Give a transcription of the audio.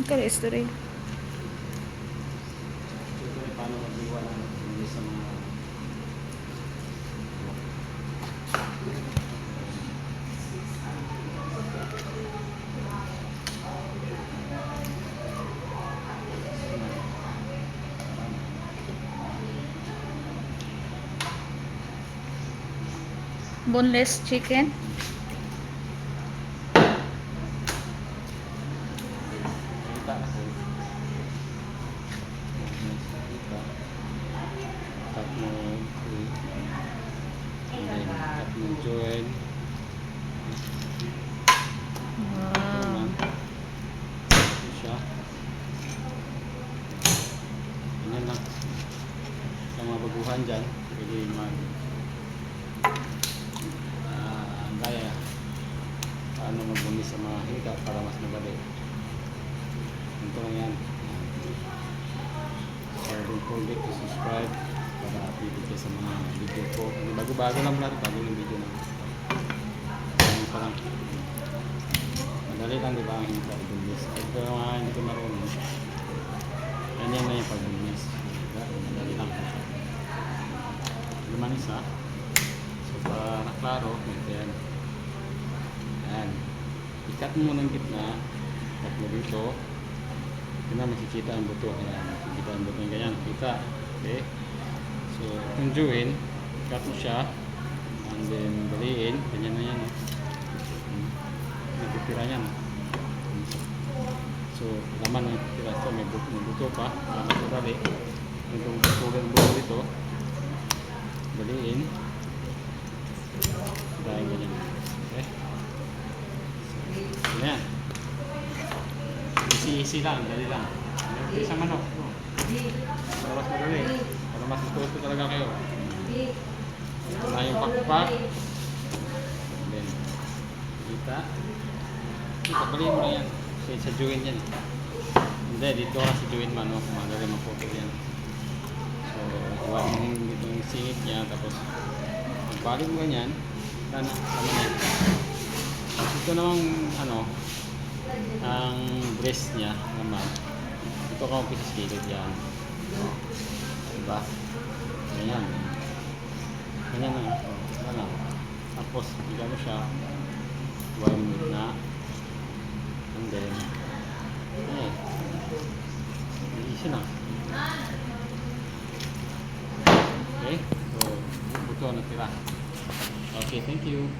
Ikaw na history. Siyempre, paano hindi sa mga Boneless chicken. Kita kasi. Kita. Tap mo. And then, join. Wow. Ito siya. Ganyan lang. Sa mga baguhan dyan, pwede mag ah, gaya paano magbumis sa mga hika para mas madali. Ito lang yan. So, don't forget to subscribe para updated kayo sa mga video ko. Bago-bago lang lahat, bago yung video na. Ganyan pa lang. Madali lang di ba ang i-bumis. Ito yung mga hindi ko marunong. Ganyan na yung pag-bumis. Diba? Madali lang. Luman isa. So, para naklaro, yan. Yan. Ikat mo muna ng gitna. Ikat mo dito. Yun na, makikita ang buto. Ayan, makikita ang buto. Ganyan, kita. Okay? So, join, ikat mo siya. And then, baliin. Ganyan na yan. Oh. Hmm. May titira yan. So, laman ng titira. So, may buto, may buto pa. Para matulali. Itong buto ng buto dito. Baliin. Dahil ganyan. Okay? So, yan. Easy-easy lang, dali lang. Isang manok. mas madali. Gusto talaga kayo. Na yung pakpak. Then, kita. Kita, baliin mo na yan. Kasi sa join yan. Hindi, dito ka sa join man. No? Madali maputo yan. So, kuha mo yung yung singit niya. Tapos, magbalik mo ganyan. Sana, naman yan. Ito namang, ano, ang breast niya naman. Ito ka umpisa sa gilid yan. Diba? Ganyan. Ganyan na. Oh, wala lang. Tapos, bigyan mo siya. One minute na. And then, eh, easy na. Okay? So, buto na tira. Okay, thank you.